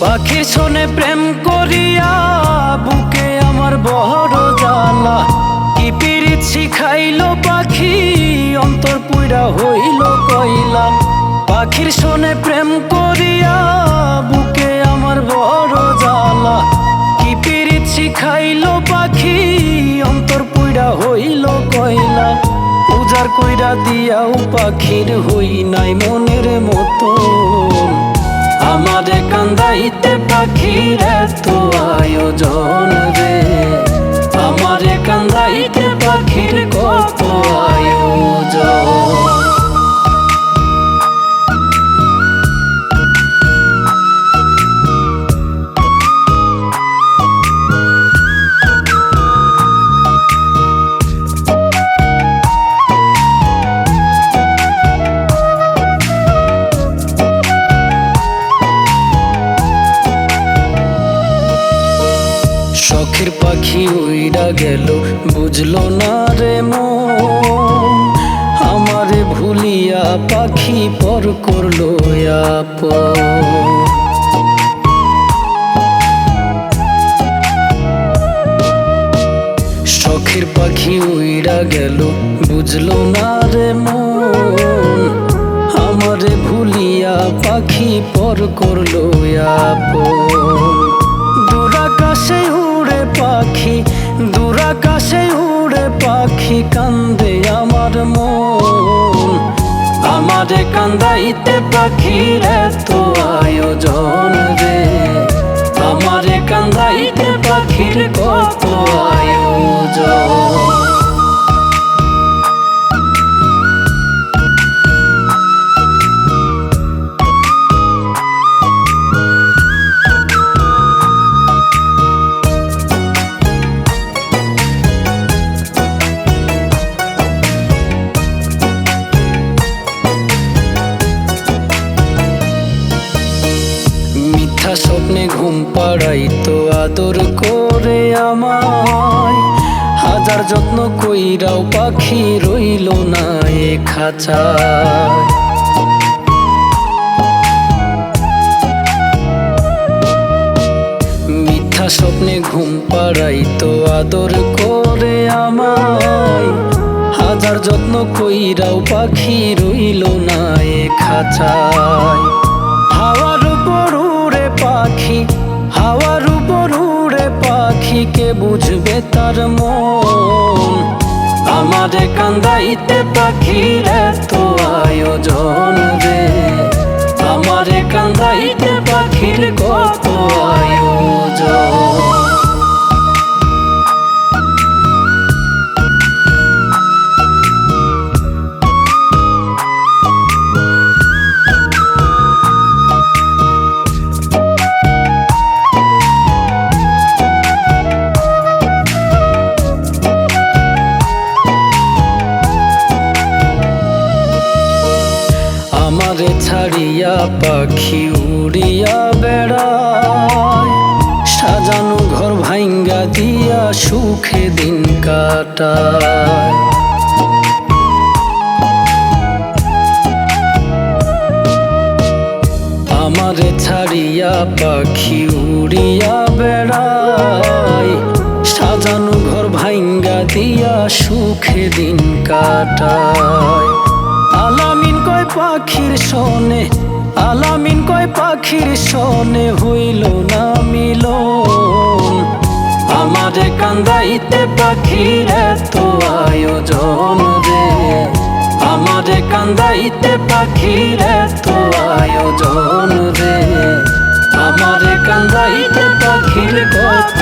শোনে প্রেম করিয়া, বুকে আমার বড় জ্বালা। কি পিরিত শিখাইল পাখি, অন্তর পুইরা হইল কইলা পাখির শোনে প্রেম করিয়া, বুকে আমার বড় জ্বালা। কি পিরিত শিখাইল পাখি, অন্তর পুইরা হইল কইলা উজার কইরা দিয়াও পাখির হই নাই মনের কান্দাইতে পাখির এত আয়োজন রে। আমার কান্দাইতে পাখির কত শখের পাখি উইরা গেল। বুঝলো না রে মন, আমারে ভুলিয়া পাখি পর করল আপন। শখের পাখি উইরা গেল। বুঝলো না রে মন, আমারে ভুলিয়া পাখি পর করল আপন। আমারে কান্দাইতে পাখির এত আয়োজন রে। আমারে কান্দাইতে পাখির কত আয়োজন পাড়াই তো আদর করে আমায়। হাজার যত্ন কইরাও পাখি রইল না এ খাঁচায়। মিথ্যা স্বপ্নে ঘুম পাড়াই তো আদর করে আমায়। হাজার যত্ন কইরাও পাখি রইল না এ খাঁচায়। বুঝবে তার মন। আমারে কান্দাইতে পাখির তো আয়োজন রে। আমারে কান্দাইতে পাখির কত আয়োজন। পাখি উড়িয়া বেড়ায়। সাজানো ঘর ভাঙ্গা দিয়া সুখে দিন কাটায়। আমারে ছাড়িয়া পাখি উড়িয়া বেড়ায়। সাজানো ঘর ভাঙ্গা দিয়া সুখে দিন কাটায়। আলামিন কয় পাখির শোনে আলামিন কয়, পাখির শোনে হইল না মিলন। আমারে কান্দাইতে পাখির এত আয়োজন রে আমারে কান্দাইতে পাখির এত আয়োজন রে আমারে কান্দাইতে পাখির কত